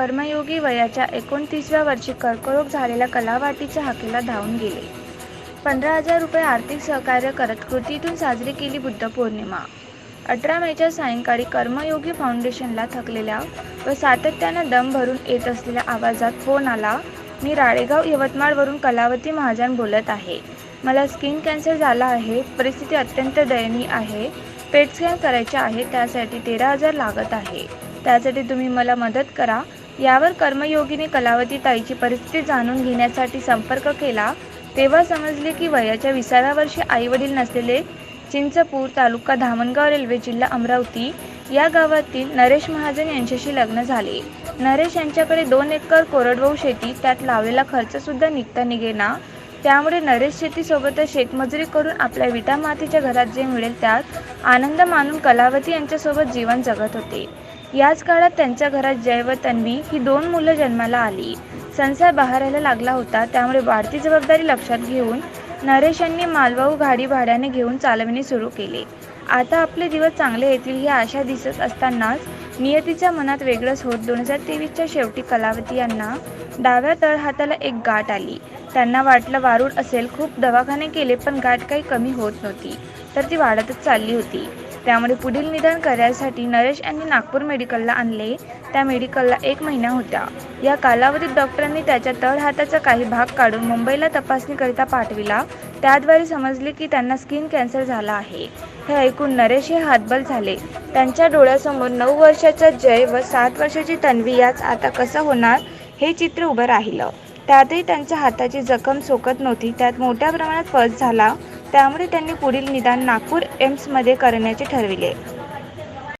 कर्मयोगी वयाच्या एकोणतीसव्या वर्षी कर्करोग झालेल्या कलावाटीच्या हाकेला धावून गेले. पंधरा हजार रुपये आर्थिक सहकार्य करत कृतीतून साजरी केली बुद्ध पौर्णिमा. अठरा मेच्या सायंकाळी कर्मयोगी फाउंडेशनला थकलेल्या व सातत्यानं दम भरून येत असलेल्या आवाजात फोन आला मी राळेगाव यवतमाळवरून कलावती महाजन बोलत आहे. मला स्किन कॅन्सर झाला आहे परिस्थिती अत्यंत दयनीय आहे पेट स्कॅन करायचे आहे त्यासाठी तेरा हजार लागत आहे. त्यासाठी तुम्ही मला मदत करा यावर कर्मयोगीने कलावती ताईची परिस्थिती जाणून घेण्यासाठी संपर्क केला तेव्हा समजले की वयाच्या विसाव्या वर्षी आईवडील नसलेले चिंचपूर तालुका धामणगाव रेल्वे जिल्हा अमरावती या गावातील नरेश महाजन यांच्याशी लग्न झाले. नरेश यांच्याकडे दोन एकर कोरडवाहू शेती त्यात लावलेला खर्चसुद्धा निघता निघेना त्यामुळे नरेश शेतीसोबतच शेतमजुरी करून आपल्या विटा मातीच्या घरात जे मिळेल त्यात आनंद मानून कलावती यांच्यासोबत जीवन जगत होते. याच काळात त्यांच्या घरात जय व तन्वी ही दोन मुलं जन्माला आली. संसार बहारायला लागला होता त्यामुळे वाढती जबाबदारी लक्षात घेऊन नरेश यांनी मालवाहू गाडी भाड्याने घेऊन चालविणे सुरू केले. आता आपले दिवस चांगले येतील ही आशा दिसत असतानाच नियतीच्या मनात वेगळंच होत दोन हजार तेवीसच्या शेवटी कलावती यांना डाव्या तळहाताला एक गाठ आली. त्यांना वाटलं वारूड असेल खूप दवाखाने केले पण गाठ काही कमी होत नव्हती तर ती वाढतच चालली होती. त्यामुळे पुढील निदान करण्यासाठी नरेश यांनी नागपूर मेडिकलला आणले. त्या मेडिकलला एक महिना होत्या या कालावधीत डॉक्टरांनी त्याच्या तळ हाताचा काही भाग काढून मुंबईला तपासणीकरिता पाठविला. त्याद्वारे समजले की त्यांना स्किन कॅन्सर झाला आहे. हे ऐकून नरेश हे हातबल झाले. त्यांच्या डोळ्यासमोर नऊ वर्षाचा जय व सात वर्षाची तन्वी याच आता कसं होणार हे चित्र उभं राहिलं. त्यातही त्यांच्या हाताची जखम सोकत नव्हती. त्यात मोठ्या प्रमाणात पस झाला. त्यामुळे त्यांनी पुढील निदान नागपूर एम्समध्ये करण्याचे ठरविले.